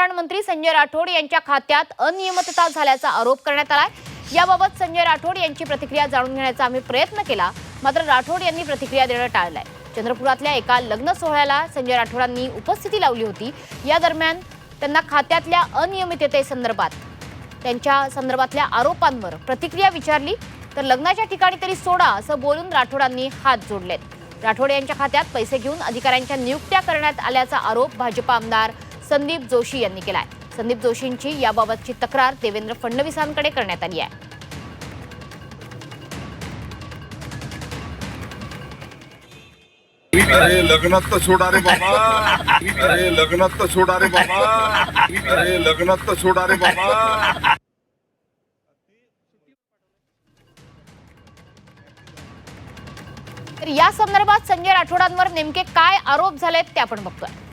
जलसंधारण मंत्री संजय राठोड यांच्या खात्यात अनियमितता झाल्याचा आरोप करण्यात आलाय. याबाबत संजय राठोड यांची प्रतिक्रिया जाणून घेण्याचा आम्ही प्रयत्न केला मात्र राठोड यांनी प्रतिक्रिया देणं टाळलंय. चंद्रपुरातल्या एका लग्न सोहळ्याला संजय राठोडांनी उपस्थिती लावली होती. या दरम्यान त्यांना खात्यातल्या अनियमिततेसंदर्भात त्यांच्या संदर्भातल्या आरोपांवर प्रतिक्रिया विचारली. तर लग्नाच्या ठिकाणी तरी सोडा असं बोलून राठोडांनी हात जोडलेत. राठोड यांच्या खात्यात पैसे घेऊन अधिकाऱ्यांच्या नियुक्त्या करण्यात आल्याचा आरोप भाजपा आमदार संदीप जोशी यांनी केलाय. संदीप जोशींची याबाबतची तक्रार देवेंद्र फडणवीसांकडे करण्यात आली आहे. अरे लग्नात तर सोडा रे बाबा. अरे लग्नात तर सोडा रे बाबा. अरे लग्नात तर सोडा रे बाबा. तर या संदर्भात संजय राठोडांवर नेमके काय आरोप झालेत ते आपण बघतोय.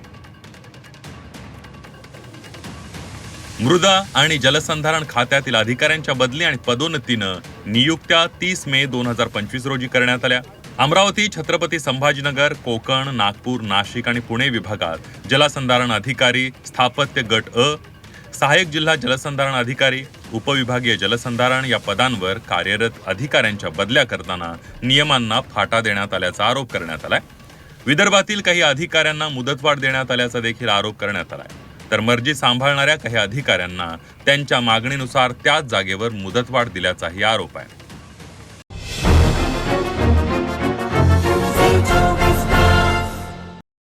मृदा आणि जलसंधारण खात्यातील अधिकाऱ्यांच्या बदली आणि पदोन्नतीनं नियुक्त्या तीस मे दोन हजार पंचवीस रोजी करण्यात आल्या. अमरावती छत्रपती संभाजीनगर कोकण नागपूर नाशिक आणि पुणे विभागात जलसंधारण अधिकारी स्थापत्य गट अ सहाय्यक जिल्हा जलसंधारण अधिकारी उपविभागीय जलसंधारण या पदांवर कार्यरत अधिकाऱ्यांच्या बदल्या करताना नियमांना फाटा देण्यात आल्याचा आरोप करण्यात आलाय. विदर्भातील काही अधिकाऱ्यांना मुदतवाढ देण्यात आल्याचा देखील आरोप करण्यात आलाय. तर मर्जी सांभाळणाऱ्या काही अधिकाऱ्यांना त्यांच्या मागणीनुसार त्याच जागेवर मुदतवाढ दिल्याचाही आरोप आहे.